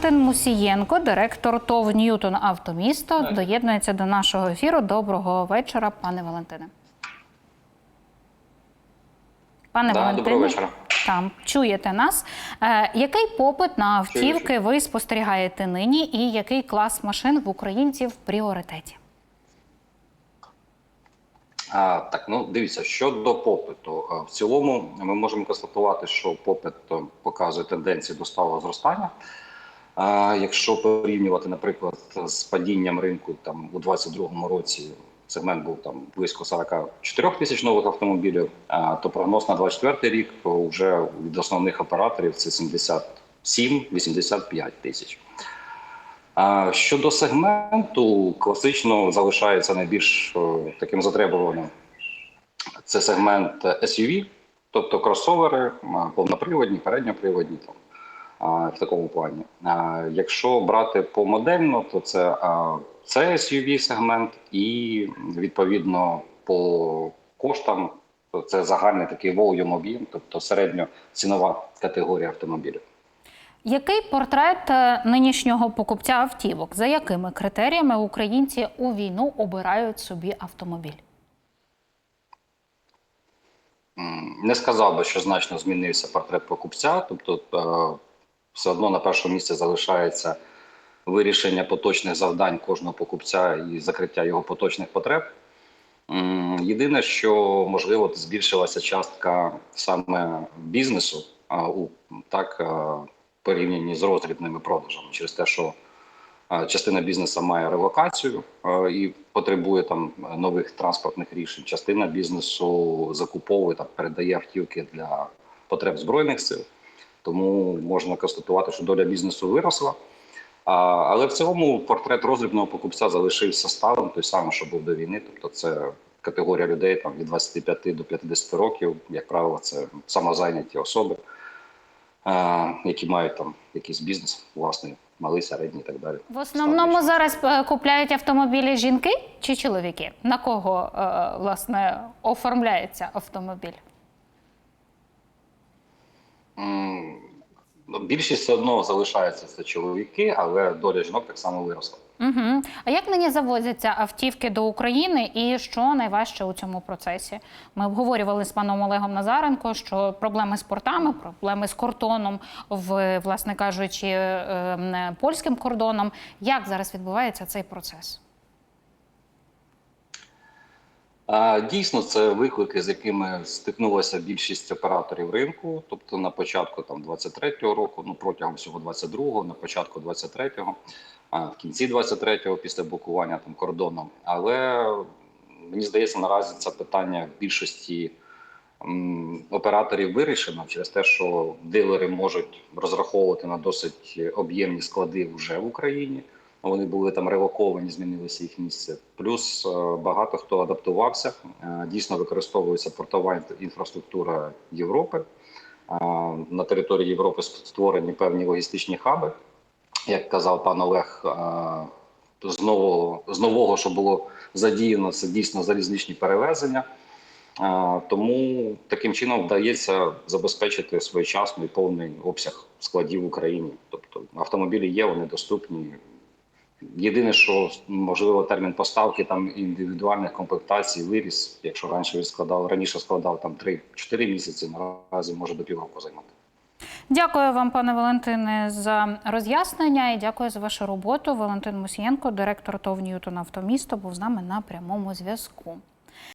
Валентин Мусієнко, директор ТОВ Ньютон Автомісто, доєднується до нашого ефіру. Доброго вечора, пане Валентине. Пане Да, Валентине, доброго вечора. Там чуєте нас. Е, який попит на автівки чую. ви спостерігаєте нині, і який клас машин в українців в пріоритеті? А, так, ну дивіться, щодо попиту. А, В цілому ми можемо констатувати, що попит е, показує тенденції до сталого зростання. А, якщо порівнювати, наприклад, з падінням ринку там у 2022 році, сегмент був там близько 44 тисяч нових автомобілів, то прогноз на 2024 рік вже від основних операторів це 77-85 тисяч. Щодо сегменту, класично залишається найбільш таким затребуваним. Це сегмент SUV, тобто кросовери, повноприводні, передньоприводні там, в такому плані. Якщо брати помодельно, то це, це SUV сегмент, і відповідно по коштам то це загальний такий volume об'єм, тобто середньоцінова категорія автомобілів. Який портрет е, нинішнього покупця автівок? За якими критеріями українці у війну обирають собі автомобіль? Не сказав би, що значно змінився портрет покупця, тобто е, все одно на першому місці залишається вирішення поточних завдань кожного покупця і закриття його поточних потреб. Єдине, що можливо збільшилася частка саме бізнесу у так е, порівнянні з роздрібними продажами через те, що е, частина бізнесу має релокацію е, і потребує там нових транспортних рішень. Частина бізнесу закуповує та передає автівки для потреб збройних сил. Тому можна констатувати, що доля бізнесу виросла. А, але в цілому портрет роздрібного покупця залишився сталим, той самий, що був до війни. Тобто, це категорія людей там від 25 до 50 років, як правило, це самозайняті особи, які мають там якийсь бізнес власний, малий, середній і так далі. В основному зараз е, купляють автомобілі жінки чи чоловіки? На кого е, власне оформляється автомобіль? М, ну, Більшість все одно залишається це чоловіки, але доля жінок так само виросла. Угу. А як нині завозяться автівки до України, і що найважче у цьому процесі? Ми обговорювали з паном Олегом Назаренко, що проблеми з портами, проблеми з кордоном, в власне кажучи, е, польським кордоном. Як зараз відбувається цей процес? А, Дійсно, це виклики, з якими стикнулася більшість операторів ринку. Тобто на початку там 23-го року, ну протягом всього 22-го, на початку 23-го, а в кінці 23-го, після блокування там кордоном. Але мені здається, наразі це питання в більшості операторів вирішено через те, що дилери можуть розраховувати на досить об'ємні склади вже в Україні. Вони були там релоковані, змінилося їх місце. Плюс е, багато хто адаптувався. Е, Дійсно використовується портова інфраструктура Європи. Е, На території Європи створені певні логістичні хаби. Як казав пан Олег, з нового, з нового, що було задіяно, це дійсно залізничні перевезення. Тому таким чином вдається забезпечити своєчасно і повний обсяг складів в Україні. Тобто автомобілі є, вони доступні. Єдине, що можливо термін поставки там індивідуальних комплектацій виріс. Якщо раніше він складав раніше складав там 3-4 місяці, наразі може до півроку займати. Дякую вам, пане Валентине, за роз'яснення і дякую за вашу роботу. Валентин Мусієнко, директор ТОВ Ньютон Автомісто, був з нами на прямому зв'язку.